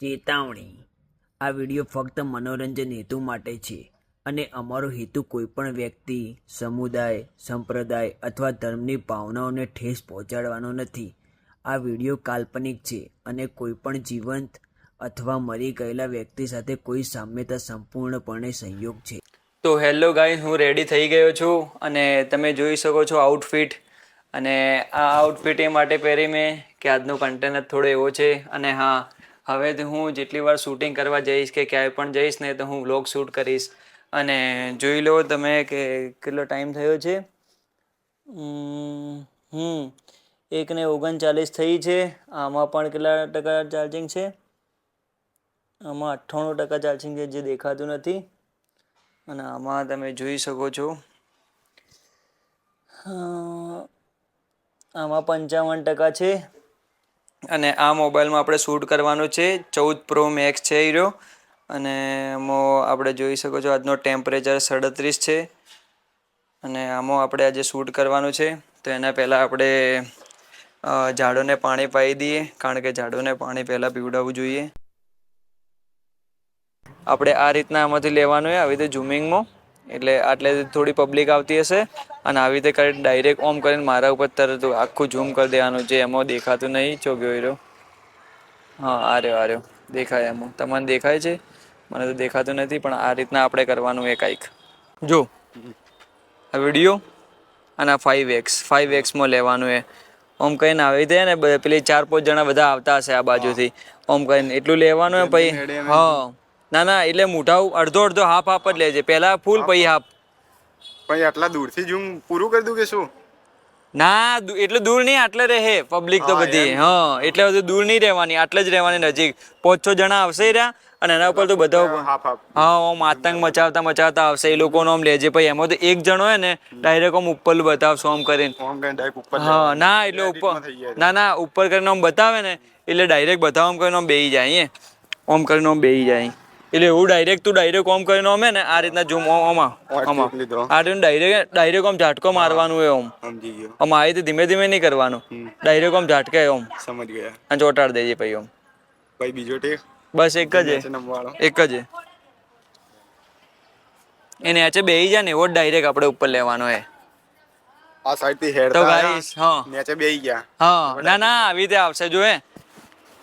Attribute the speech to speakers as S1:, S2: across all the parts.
S1: ચેતવણી. આ વીડિયો ફક્ત મનોરંજન હેતુ માટે છે અને અમારો હેતુ કોઈપણ વ્યક્તિ, સમુદાય, સંપ્રદાય અથવા ધર્મની ભાવનાઓને ઠેસ પહોંચાડવાનો નથી. આ વીડિયો કાલ્પનિક છે અને કોઈપણ જીવંત અથવા મરી ગયેલા વ્યક્તિ સાથે કોઈ સામ્યતા સંપૂર્ણપણે સંયોગ છે.
S2: તો હેલો ગાઈઝ, હું રેડી થઈ ગયો છું અને તમે જોઈ શકો છો આઉટફિટ અને આ આઉટફિટ એ માટે પહેરી મેં, કે આજનો કન્ટેનર થોડો એવો છે. અને હા હવે હું જેટલી વાર શૂટિંગ કરવા જઈશ કે ક્યાંય પણ જઈશ ને તો હું વ્લોગ શૂટ કરીશ. અને જોઈ લો તમે કે કેટલો ટાઈમ થયો છે? હમ એક ને ઓગણચાલીસ થઈ છે. આમાં પણ કેટલા ટકા ચાર્જિંગ છે? આમાં અઠ્ઠાણું ટકા ચાર્જિંગ છે જે દેખાતું નથી. અને આમાં તમે જોઈ શકો છો. આમાં પંચાવન ટકા છે. અને આ મોબાઈલમાં આપણે શૂટ કરવાનું છે. ચૌદ પ્રો મેક્સ છે હીરો અને એમાં આપણે જોઈ શકો છો આજનો ટેમ્પરેચર સડત્રીસ છે. અને આમાં આપણે આજે શૂટ કરવાનું છે. તો એના પહેલાં આપણે ઝાડોને પાણી પાઈ દઈએ. કારણ કે ઝાડોને પાણી પહેલાં પીવડાવવું જોઈએ. આપણે આ રીતના આમાંથી લેવાનું હોય, આવી રીતે ઝૂમિંગમાં એટલે આટલે થોડી પબ્લિક આવતી હશે અને આવી રીતે કરી ડાયરેક્ટ ઓમ કરીને મારા ઉપર તરત આખું ઝૂમ કરી દેવાનું. જે એમાં દેખાતું નહીં ચોગ્યો રહ્યો હા આ રહ્યો આ રહ્યો. દેખાય એમાં. તમને દેખાય છે? મને તો દેખાતું નથી પણ આ રીતના આપણે કરવાનું એ કાંઈક. જો આ વીડિયો અને આ ફાઈવ એક્સ ફાઈવ એક્સમાં લેવાનું એ. ઓમ કહીને આવી દે ને પેલી ચાર પાંચ જણા બધા આવતા હશે આ બાજુથી. ઓમ કહીને એટલું લેવાનું પછી હા. ના ના એટલે મોઢા અડધો અડધો હાફ હાફ જ લેજે પહેલા ફૂલ પછી હાફ.
S3: ભાઈ આટલા દૂરથી જ હું પૂરું કરી દઉં કે શું?
S2: ના એટલું દૂર નહીં આટલે રહે. પબ્લિક તો બધી. હા એટલે બધું દૂર નહીં રહેવાની આટલે જ રહેવાની નજીક. પાંચ છ જણા આવશે રહ્યા અને એના ઉપર તો બધા હા ઓમ આતંક મચાવતા મચાવતા આવશે. એ લોકોનો આમ લેજે પછી એમાં તો એક જણો હોય ને ડાયરેક્ટ આમ ઉપર બતાવશો આમ કરીને. હા ના એટલે ઉપર. ના ના ઉપર કરીને આમ બતાવે ને એટલે ડાયરેક્ટ બતાવો આમ કરીને આમ બેહી જાય. ઓમ કરીને આમ બેહી જાય. એટલે એવું ડાયરેક્ટ તું ડાયરેક્ટ ઓમ કરીને અમે ને આ રીતના ઝૂમ આમાં આમાં. આ રીતના ડાયરેક્ટ ડાયરેક્ટ ઓમ ઝાટકો મારવાનું એ ઓમ.
S3: સમજી ગયો.
S2: આમ આ રીતે ધીમે ધીમે નહીં કરવાનું. ડાયરેક્ટ ઓમ ઝાટકે ઓમ.
S3: સમજ ગયા.
S2: અને ચોટાડ દેજે પછી ઓમ.
S3: ભાઈ બીજો ટેક?
S2: બસ એક જ એક જ એને આચે બે બેહી જાય ને એવો જ ડાયરેક્ટ આપણે ઉપર લેવાનો હે
S3: આ સાઈડથી હેડ
S2: તો ગાઈસ હા.
S3: નીચે બેહી ગયા.
S2: હા. ના ના આવી રીતે આવશે જો હે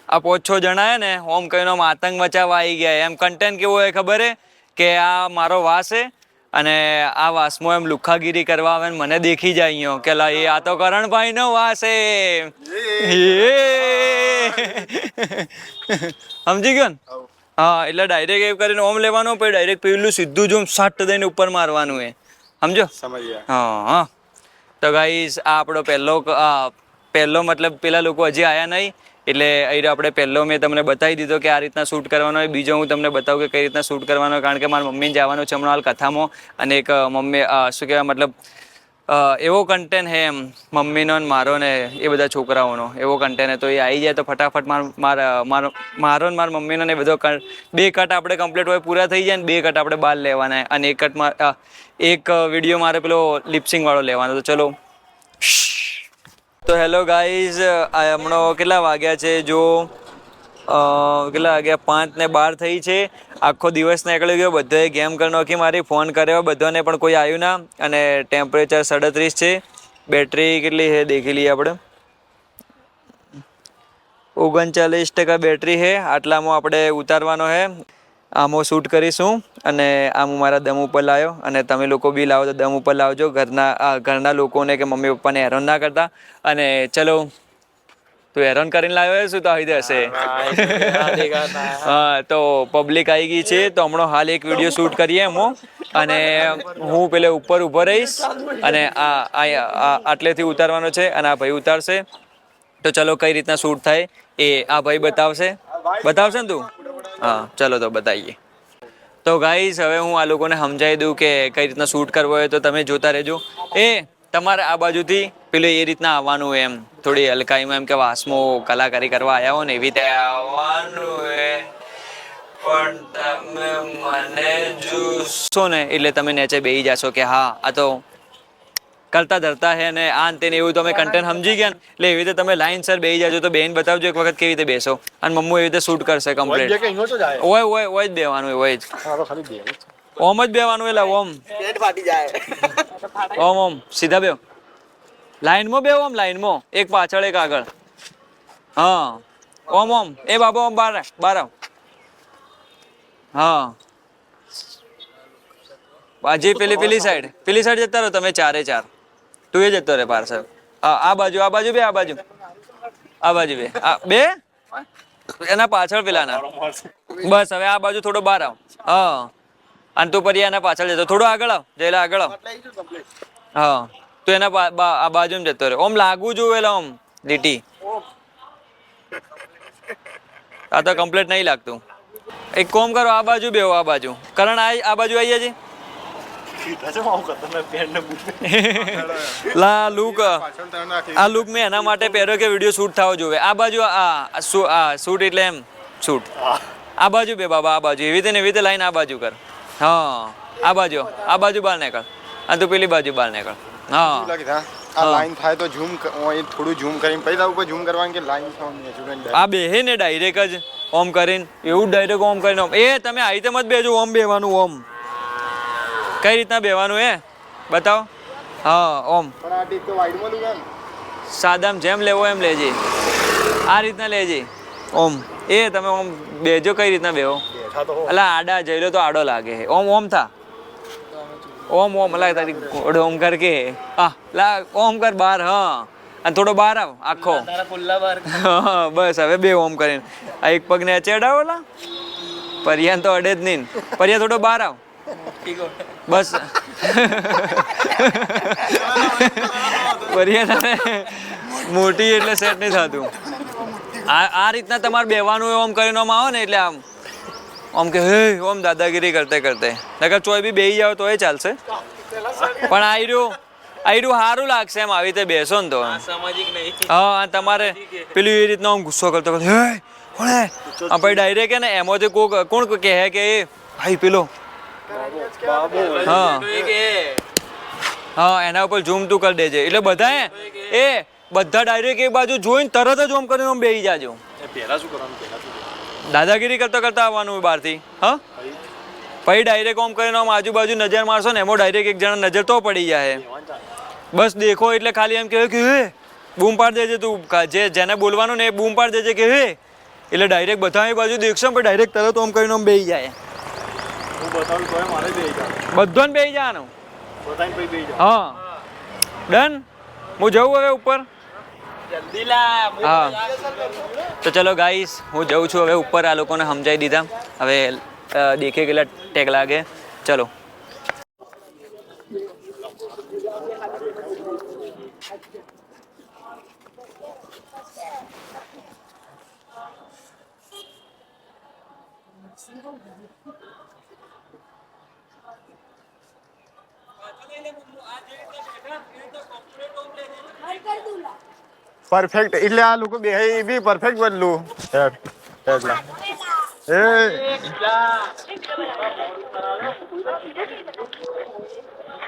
S2: આ પાંચ છ જણા હે ને ઓમ કહીને આમ આતંક મચાવવા આવી ગયા એમ કન્ટેન્ટ કેવું હોય ખબર હે? કે આ મારો વાસ હે અને આ વાસમાં એમ લુખાગીરી કરવા આવે ને મને દેખી જાય અહીંયા. કે લા એ આ તો કરણભાઈનો વાસ હે. સમજી ગયો ને? હા એટલે ડાયરેક્ટ એવું કરીને ઓમ લેવાનું પછી ડાયરેક્ટ પેલું સીધું જ સટ દઈને ઉપર મારવાનું એ સમજો? હા હા. તો ગાઈસ આ આપણો પહેલો પહેલો મતલબ પેલા લોકો હજી આયા નહીં. એટલે અહીં આપણે પહેલો મેં તમને બતાવી દીધો કે આ રીતના શૂટ કરવાનો હોય. બીજો હું તમને બતાવું કે કઈ રીતના શૂટ કરવાનો કારણ કે મારા મમ્મીને જવાનું છે હમણાં હાલ કથામાં. અને એક મમ્મી શું કહેવાય મતલબ એવો કન્ટેન્ટ હે એમ મમ્મીનો ને મારો ને એ બધા છોકરાઓનો એવો કન્ટેન્ટ હે તો એ આવી જાય તો ફટાફટ માર મારા મારો ને મારા મમ્મીનો ને એ બધો બે કટ આપણે કમ્પ્લીટ હોય પૂરા થઈ જાય ને બે કટ આપણે બહાર લેવાના. અને એક કટમાં અ, એક વીડિયો મારે પેલો લિપસિંગ વાળો લેવાનો તો ચલો. તો હેલો ગાઈઝ હમણાં કેટલા વાગ્યા છે? જો કેટલા વાગ્યા? પાંચ ને બાર થઈ છે. આખો દિવસ નીકળી ગયો. બધાએ ગેમ કરી નાખી મારી ફોન કર્યો. બધાને પણ કોઈ આવ્યું ના. અને ટેમ્પરેચર સડત્રીસ છે. બેટરી કેટલી છે? દેખી લઈએ આપણે. ઓગણચાલીસ ટકા બેટરી છે. આટલામાં આપણે ઉતારવાનો છે. આમાં શૂટ કરીશું અને આમ હું મારા દમ ઉપર લાવ્યો અને તમે લોકો બી લાવો તો દમ ઉપર લાવજો ઘરના ઘરના લોકોને કે મમ્મી પપ્પાને હેરાન ના કરતા. અને ચલો તું હેરાન કરીને લાવ્યો શું તો આવી હશે હા. તો પબ્લિક આવી ગઈ છે તો હમણાં હાલ એક વીડિયો શૂટ કરીએ એમો. અને હું પેલે ઉપર ઊભો રહીશ અને આ આટલેથી ઉતારવાનો છે અને આ ભાઈ ઉતારશે. તો ચલો કઈ રીતના શૂટ થાય એ આ ભાઈ બતાવશે. બતાવશે ને તું? હા, ચલો તો બતાવીએ તો ગાઈસ હવે હું આ લોકોને સમજાવી દઉં કે કઈ રીતના શૂટ કરવો હોય તો તમે જોતા રહેજો. એ, તમારે આ બાજુથી પેલું એ રીતના આવવાનું એમ. થોડી હલકાઈમાં એમ કે વાસમો કલાકારી કરવા આવ્યા હોય ને, એવી રીતે આવવાનું પણ તમે મને જોશો ને, એટલે તમે નીચે બેસી જશો કે હા, આ તો કરતા ધરતા હે ને આ ને તે ને એવું તમે કન્ટેન્ટ સમજી ગયા ને. એટલે એવી રીતે તમે લાઈન સર બેસી જાજો તો બેન બતાવજો એક વખત કેવી રીતે બેસો. અને મમ્મી એવી રીતે શૂટ કરશે કમ્પ્લીટ
S4: હોય
S2: ઓય ઓય ઓય જ બેવાનું હોય જ. ઓમ જ બેવાનું એટલે ઓમ. ઓમ ઓમ. સીધા બેવ લાઈનમાં બેવ ઓમ લાઈનમાં એક પાછળ એક આગળ. હા. ઓમ ઓમ. એ બાબો ઓમ બાર બાર આવ. હા. બાજી પેલી પેલી સાઈડ પેલી સાઈડ જતા રહો તમે ચારે ચાર. તું એ જતો રે પાર્સલ આ બાજુ આ બાજુ બે, આ બાજુ. આ બાજુ બે. આ બે? એના પાછળ પેલાના. બસ, હવે આ બાજુ થોડો બહાર આવ. હા. અને તું પછી એના પાછળ જતો. થોડો આગળ આવ, જયલા આગળ આવ. હા. તું એના આ બાજુ જતો રહે. ઓમ લાગુ જોવેલા ઓમ લીટી આ તો કમ્પ્લીટ નહીં લાગતું. એક કોમ કરો, આ બાજુ બેહો, આ બાજુ. કરણ, આ બાજુ આવી જજે. લા લુક આ લુક મેં એના માટે પહેર્યો કે વીડિયો શૂટ થવો જોવે આ બાજુ આ આ શૂ- આ શૂટ એટલે એમ શૂટ આ બાજુ બે બાબા આ બાજુ. એવી રીતે ને એવી રીતે લાઈન આ બાજુ કર. હા આ બાજુ. આ બાજુ બાર નીકળ. આ તું પેલી બાજુ બાર નીકળ. હા?
S3: આ લાઈન થાય તો ઝૂમ થોડું ઝૂમ કરીને તાર ઉપર ઝૂમ કરવાનું કે લાઈન
S2: આ બેહે ને ડાયરેક્ટ જ ઓમ કરીને એવું ડાયરેક્ટ ઓમ કરીને ઓમ. એ તમે આ રીતે મત બેજો ઓમ બેવાનું ઓમ. કઈ રીતના બેવાનું એ બતાવો. હા ઓમ.
S3: લું
S2: સાદામ જેમ લેવો એમ લેજે. આ રીતના લેજે. ઓમ. એ તમે ઓમ બેજો કઈ રીતના બેહો.
S4: એટલે તો હો.
S2: અલા આડા જઈલો તો આડો લાગે ઓમ ઓમ થા. ઓમ ઓમ. અલા તારી ગોડ ઓમ કર કે હા. લા ઓમ કર બાર હા. અને થોડો બહાર આવ આખો. હા બસ હવે બે ઓમ કરીને. આ એક પગને ચેડાવો લા. પરિયાન તો અડે જ નહીં. પરિયા થોડો બહાર આવ. બસ. મોટી એટલે સેટ નહીં થતું. આ આ રીતના તમારે બેવાનું હોય ઓમ કરીને આમ આવો ને એટલે આમ. આમ કે હે ઓમ દાદાગીરી કરતે કરતે. નકર ચોય બી બેહી જાવ તોય ચાલશે. પણ આયરું આયરું સારું લાગશે એમ આવી રીતે બેસો ને તો. હા તમારે પેલું એ રીતના આમ ગુસ્સો કરતો કરતો હે કોણે? આ પછી ડાયરેક્ટ કે ને એમાંથી કોક કોણ કહે કે એ ભાઈ પેલો હા. હા એના ઉપર ઝૂમ તું કરી દેજે. એટલે બધા એ બધા ડાયરેક્ટ એ બાજુ જોઈને તરત જ ઓમ કરીને આમ બેહી જાજો.
S4: પહેલા શું કરવાનું? પહેલા શું કરવાનું?
S2: દાદાગીરી કરતા કરતા આવવાનું બહારથી. હા? પછી ડાયરેક્ટ ઓમ કરીને આમ આજુબાજુ નજર મારશો ને એમાં ડાયરેક્ટ એક જણા નજર તો પડી જાય બસ દેખો એટલે ખાલી એમ કહેવાય કે હે બૂમ પાડ દેજે તું. જે જેને બોલવાનું ને એ બૂમ પાડ દેજે કે હે. એટલે ડાયરેક્ટ બધા એ બાજુ દેખશો પણ ડાયરેક્ટ તરત ઓમ કરીને આમ બેહી જાય
S4: હું મારે બે
S2: બેહી જવાનું
S4: બતાવીને પછી બે
S2: હા. ડન? હું જઉં હવે ઉપર? હા તો ચલો ગાઈસ હું જઉં છું હવે ઉપર આ લોકોને સમજાવી દીધા. હવે દેખે કેટલા ટેક લાગે. ચલો.
S3: પરફેક્ટ એટલે આ લોકો બે એ બી પરફેક્ટ બદલું હેડ હેડલા એ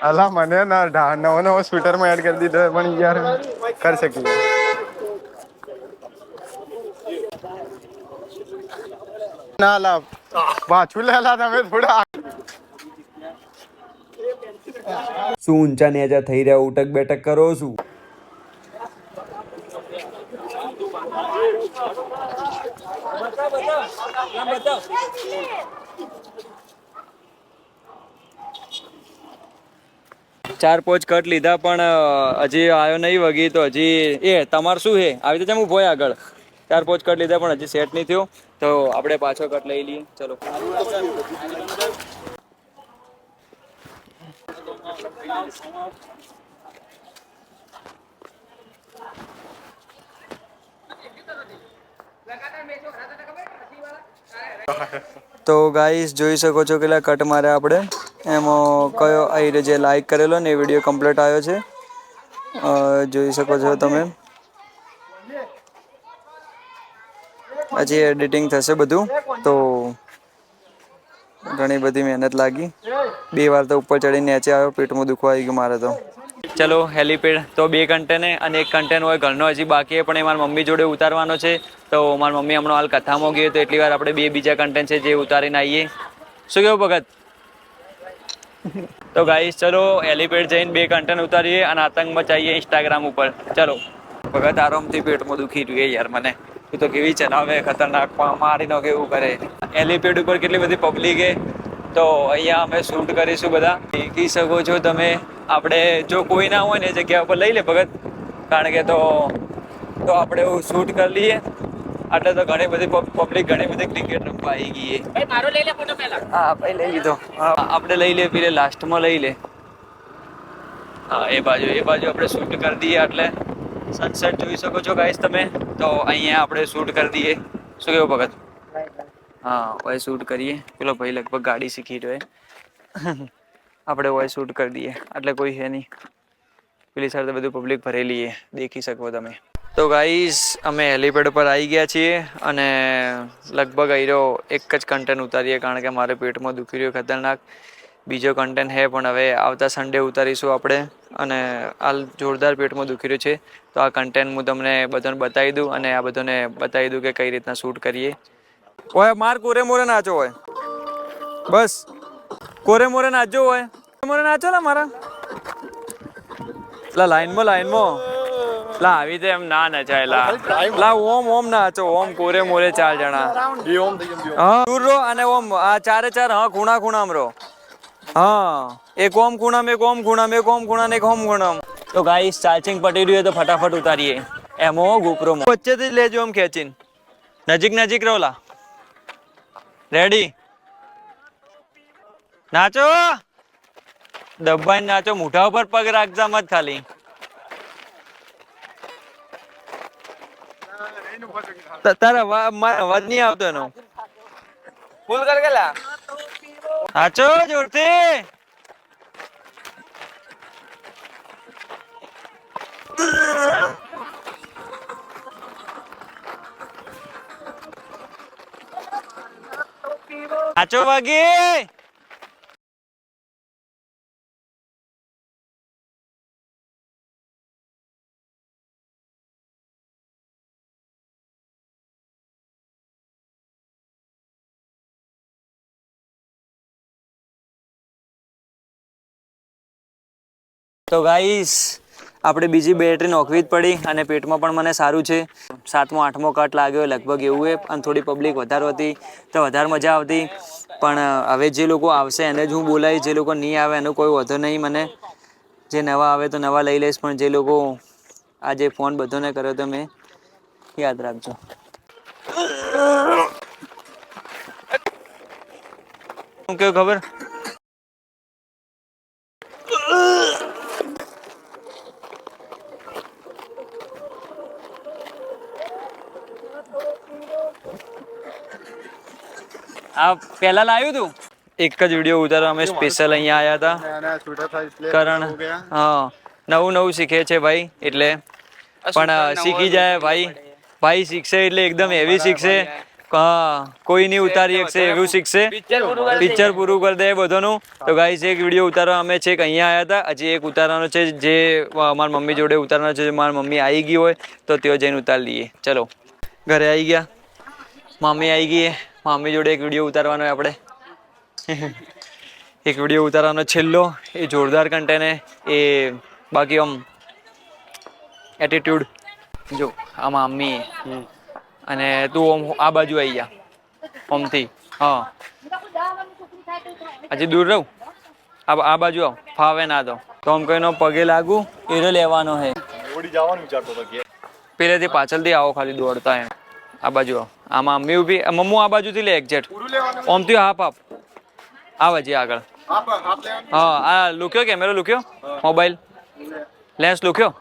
S3: અલા મને ના ઢા નવો નવો સ્વેટરમાં એડ કરી દીધો પણ યાર કરી શકીએ ના લા પાછું લેલા તમે થોડા
S5: શું ઊંચા નેજા થઈ રહ્યા, ઉટક બેઠક કરો છું
S2: ચાર પોચ કટ લીધા, પણ હજી આવ્યો નહીં વગી, તો હજી, એ, તમારે શું હે? આવી રીતે હું ભોય આગળ. ચાર પોચ કટ લીધા, પણ હજી સેટ નહીં થયો. તો આપણે પાછો કટ લઈ લઈએ. ચલો. તો ગાઈસ જોઈ શકો છો કેટલા કટ મારે આપણે. એમાં કયો અહીં જે લાઈક કરેલો ને એ વીડિયો કમ્પ્લીટ આવ્યો છે. જોઈ શકો છો તમે. પછી એડિટિંગ થશે બધું. તો ઘણી બધી મહેનત લાગી. બે વાર તો ઉપર ચડીને નીચે આવ્યો, પેટમાં દુખવા આવી ગયું મારે તો. ચલો હેલીપેડ તો બે કન્ટેન અને એક કન્ટેન હોય ઘરનો, હજી બાકી પણ એ મારી મમ્મી જોડે ઉતારવાનો છે. તો મારી મમ્મી હમણાં હાલ કથામાં ગઈ તો એટલી વાર આપણે બે બીજા કન્ટેન છે જે ઉતારીને આવીએ શું કેવું ભગત? તો ગાઈસ ચલો હેલીપેડ જઈને બે કન્ટેન ઉતારીએ અને આતંક મચાવીએ ઇન્સ્ટાગ્રામ ઉપર. ચલો. ભગત, આરામથી પેટમાં દુખી રહ્યું યાર મને. તું તો કેવી ચલાવે, ખતરનાક મારી નો કેવું કરે. હેલીપેડ ઉપર કેટલી બધી પબ્લિક તો અહીંયા અમે શૂટ કરીશું બધા. દેખી શકો છો તમે. આપણે જો કોઈ ના હોય ને જગ્યા ઉપર લઈ લે ભગત. કારણ કે તો તો આપણે એવું શૂટ કરી લઈએ. એટલે તો ઘણી બધી પબ્લિક ઘણી બધી ક્રિકેટ રમવા આવી ગઈ હા ભાઈ લઈ લીધો. આપણે લઈ લે પેલે લાસ્ટમાં લઈ લે. હા એ બાજુ એ બાજુ આપણે શૂટ કરી દઈએ એટલે સનસેટ જોઈ શકો છો ગાઈસ તમે. તો અહીંયા આપણે શૂટ કરી દઈએ. શું કેવું ભગત? હા ઓય શૂટ કરીએ. પેલો ભાઈ લગભગ ગાડી શીખી રહ્યો આપણે ઓય શૂટ કરી દઈએ. એટલે કોઈ છે નહીં. પેલી સાથે બધું પબ્લિક ભરેલી છે દેખી શકો તમે. તો ગાઈઝ અમે હેલીપેડ પર આવી ગયા છીએ અને લગભગ અહીંરો એક જ કન્ટેન્ટ ઉતારીએ. કારણ કે મારે પેટમાં દુખી રહ્યો, ખતરનાક. બીજો કન્ટેન્ટ હે પણ હવે આવતા સન્ડે ઉતારીશું આપણે. અને હાલ જોરદાર પેટમાં દુખી રહ્યું છે. તો આ કન્ટેન્ટ હું તમને બધાને બતાવી દઉં અને આ બધાને બતાવી દઉં કે કઈ રીતના શૂટ કરીએ. ઓય માર કોરે મોરે નાચો હોય બસ. કોરે મોરે નાચજો હોય મોરે નાચો લા મારા. લા લાઈનમાં લાઈનમાં. લા આવી રીતે એમ ના નચાય લા. લા ઓમ ઓમ નાચો ઓમ કોરે મોરે ચાર જણા. હા દૂર રો અને ઓમ આ ચારે ચાર હા ખૂણા ખૂણામાં રો હા એક ઓમ ખૂણામાં એક ઓમ ખૂણામાં એક ઓમ ખૂણા ને એક ઓમ ખૂણામાં. તો ગાઈસ ચાર્જિંગ પટી રહ્યું હોય તો ફટાફટ ઉતારીએ. એમો ગુપરો વચ્ચેથી જ લેજો એમ ખેંચીને. નજીક નજીક રહો લા. રેડી નાચો. દબાઈ નાચો. મુઠા ઉપર પગ રાખજા મત ખાલી. તારા મારા અવાજ નહીં આવતો એનો. ફૂલ કર ગયેલા? નાચો જોરથી. નાચો વાગી તો ગાઈસ આપણે બીજી બેટરી નોખવી જ પડી અને પેટમાં પણ મને સારું છે. સાતમો, આઠમો કટ લાગ્યો, લગભગ એવું એ, અને થોડી પબ્લિક વધારે હતી, તો વધારે મજા આવતી. પણ હવે જે લોકો આવશે એને જ હું બોલાવીશ, જે લોકો નહીં આવે એનો કોઈ વધો નહીં મને. જે નવા આવે તો નવા લઈ લઈશ, પણ જે લોકો આજે ફોન બધોને કર્યો તો મેં યાદ રાખજો. શું કેવું ખબર? આ પહેલા લાવ્યું તું? એક જ વીડિયો ઉતારવા અમે સ્પેશિયલ અહીંયા આવ્યા હતા. કરણ
S3: હા
S2: નવું નવું શીખે છે ભાઈ એટલે પણ શીખી જાય ભાઈ. ભાઈ શીખશે એટલે એકદમ હેવી શીખશે. હા કોઈ નહીં ઉતારી શકશે એવું શીખશે. પિક્ચર પૂરું કરી દે. બધાનું. તો ગાઈસ એક વીડિયો ઉતારવા અમે છેક અહીંયા આવ્યા હતા. હજી એક ઉતારવાનો છે જે મારી મમ્મી જોડે ઉતારવાનો છે મારી મમ્મી આવી ગઈ હોય તો તેઓ જઈને ઉતારી લઈએ. ચલો. ઘરે આવી ગયા. મમ્મી આવી ગઈ મામી જોડે એક વીડિયો ઉતારવાનો આપણે. એક વીડિયો ઉતારવાનો છેલ્લો. એ જોરદાર કન્ટેન્ટ એ બાકી આમ એટીટ્યુડ જો આ મામી. અને તું આમ આ બાજુ આવી જા. આમથી. હા. હજી દૂર રહું? આ આ બાજુ આવ. ફાવે ના તો. તો આમ કહીને પગે લાગુ એરો લેવાનો હે. પેલેથી પાછળથી આવો ખાલી દોડતા એમ. આ બાજુ આમાં મમ્મી બી મમ્મુ આ બાજુથી લે
S3: એક્ઝેટ
S2: ઓમથી હાફ હાફ. આવે જે આગળ. હા, આ લુક્યો કેમેરો, લુક્યો? મોબાઈલ. લેન્સ લુક્યો?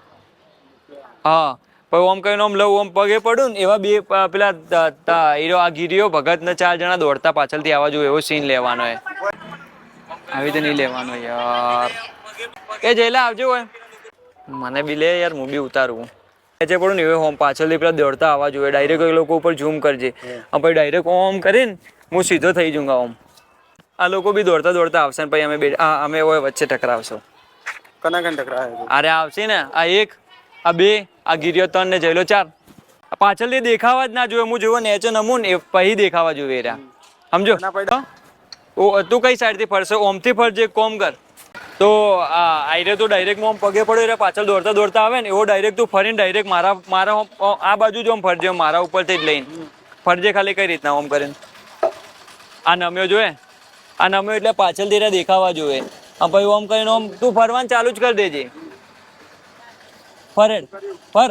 S2: હા. પછી ઓમ કહીને ઓમ લઉં, ઓમ પગે પડું ને એવા બે પેલા ત- ત- હીરો આ ગીરીઓ ભગત ને ચાર જણા દોડતા પાછળથી આવવા જોઈએ એવો સીન લેવાનો એ આવી રીતે નહીં લેવાનો યાર. એ જયલા આવજો હોય મને બી લે યાર, હું બી ઉતારું. જે પડું ને એ હોમ પાછળથી પેલા દોડતા આવવા જોઈએ. ડાયરેક્ટ એ લોકો ઉપર ઝૂમ કરજે. અને પછી ડાયરેક્ટ ઓમ કરીને હું સીધો થઈ જઉં ઓમ આ લોકો બી દોડતા દોડતા આવશે ને પછી અમે અમે હોય વચ્ચે ટકરાવશું.
S6: કના કન ટકરાવે
S3: અરે આવશે ને. આ એક આ બે આ ગીર્યો ત્રણ ને જયલો ચાર. પાછળથી દેખાવા જ ના જોઈએ. હું જોયો નેચો નમું ને એ પછી દેખાવા જોઈએ રહ્યા. સમજો? તું કઈ સાઈડથી ફરશે? ઓમથી ફરજે કોમ કર. તો, આ આઈરે તો ડાયરેક્ટ આમ પગે પડ્યો એટલે પાછળ દોડતા દોડતા આવે ને, એવો ડાયરેક્ટ તું ફરીને ડાયરેક્ટ મારા મારા આ બાજુ જ આમ ફરજે મારા ઉપરથી જ લઈને. ફરજે ખાલી કઈ રીતના ઓમ કરીને. આ નમ્યો જોએ આ નમ્યો એટલે પાછળથી રહ્યા દેખાવા જોઈએ આ ભાઈ ઓમ કરીને ઓમ તું ફરવાનું ચાલુ જ કરી દેજે. ફરે ફર.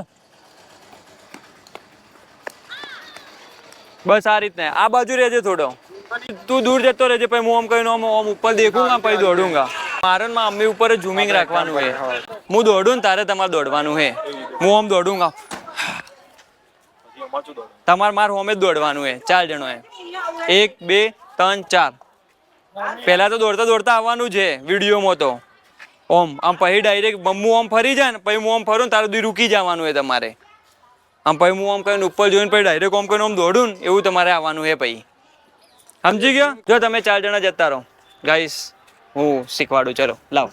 S3: બસ આ રીતના. આ બાજુ રહેજે થોડો. તું દૂર જતો રહેજે, પછી હું આમ આમ આમ ઉપર દેખુંગા પછી દોડુંગા. મારે માં મમ્મી ઉપર ઝૂમિંગ રાખવાનું હે. હું. દોડું ને તારે તમારે દોડવાનું હે. હું આમ દોડુંગા તમાર માર હોમે જ દોડવાનું હે. ચાર જણો એ એક બે ત્રણ ચાર. પહેલા તો દોડતા દોડતા આવવાનું છે વિડીયોમાં તો. ઓમ આમ પછી ડાયરેક્ટ હું આમ ફરી જાય ને પછી હું આમ ફરું ને તારે દી રૂકી જવાનું હે તમારે. આમ પછી હું આમ કહીને ઉપર જોઈને પછી ડાયરેક્ટ આમ કહીને આમ દોડું ને એવું તમારે આવવાનું હે પછી. સમજી ગયો? જો તમે ચાર જણા જતા રહો. ગાઈસ હું શીખવાડું ચલો લાવ.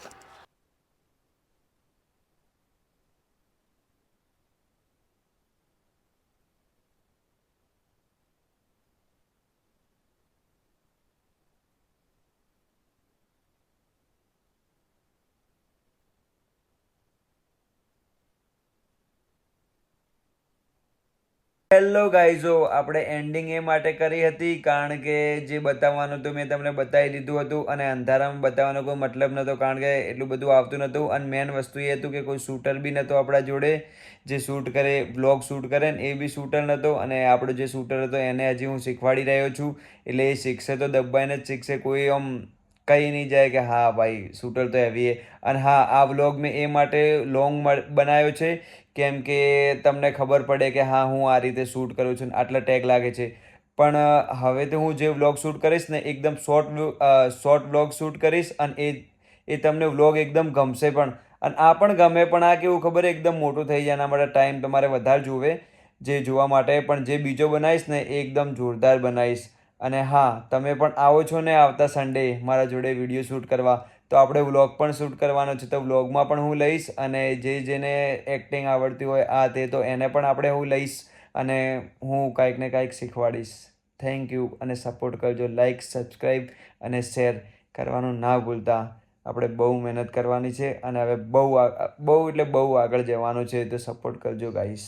S2: હેલો ગાઈઝો આપણે એન્ડિંગ એ માટે કરી હતી, કારણ કે જે બતાવવાનું હતું, મેં તમને બતાવી દીધું હતું, અને અંધારામાં બતાવવાનો કોઈ મતલબ નહોતો, કારણ કે એટલું બધું આવતું નહોતું. અને મેન વસ્તુ એ હતું કે કોઈ શૂટર બી નહોતો આપણા જોડે. જે શૂટ કરે બ્લોગ શૂટ કરે, ને એ બી શૂટર નહોતો. અને આપણો જે શૂટર હતો, એને હજી હું શીખવાડી રહ્યો છું. એટલે એ શીખશે તો દબાઈને જ શીખશે. કોઈ આમ કહી નહીં જાય કે, હા, ભાઈ શૂટર તો હેવી અને હા, આ વ્લોગ મેં એ માટે લોંગ બનાવ્યો છે કેમ કે તમને ખબર પડે કે હા, હું આ રીતે શૂટ કરું છું આટલા ટેગ લાગે છે. પણ હવે તો હું જે વ્લોગ શૂટ કરીશ ને, એકદમ શોર્ટ શોર્ટ વ્લોગ શૂટ કરીશ અને એ એ તમને વ્લોગ એકદમ ગમશે પણ. અને આ પણ ગમે, પણ આ કેવું ખબર, એકદમ મોટું થઈ જાય એના માટે ટાઈમ તમારે વધારે જોવે, જે જોવા માટે. પણ જે બીજો બનાવીશ ને, એ એકદમ જોરદાર બનાવીશ. અને હા, તમે પણ આવો છો ને આવતા સન્ડે મારા જોડે વીડિયો શૂટ કરવા. તો આપણે વ્લોગ પણ શૂટ કરવાનો છે. તો વ્લોગમાં પણ હું લઈશ અને જે જેને એક્ટિંગ આવડતી હોય આ તે, તો એને પણ આપણે હું લઈશ અને હું કાંઈક ને કાંઈક શીખવાડીશ. થેન્ક યુ અને સપોર્ટ કરજો. લાઈક સબસ્ક્રાઈબ અને શેર કરવાનું ના ભૂલતા. આપણે બહુ મહેનત કરવાની છે અને હવે બહુ બહુ એટલે બહુ આગળ જવાનું છે. તો સપોર્ટ કરજો ગાઈસ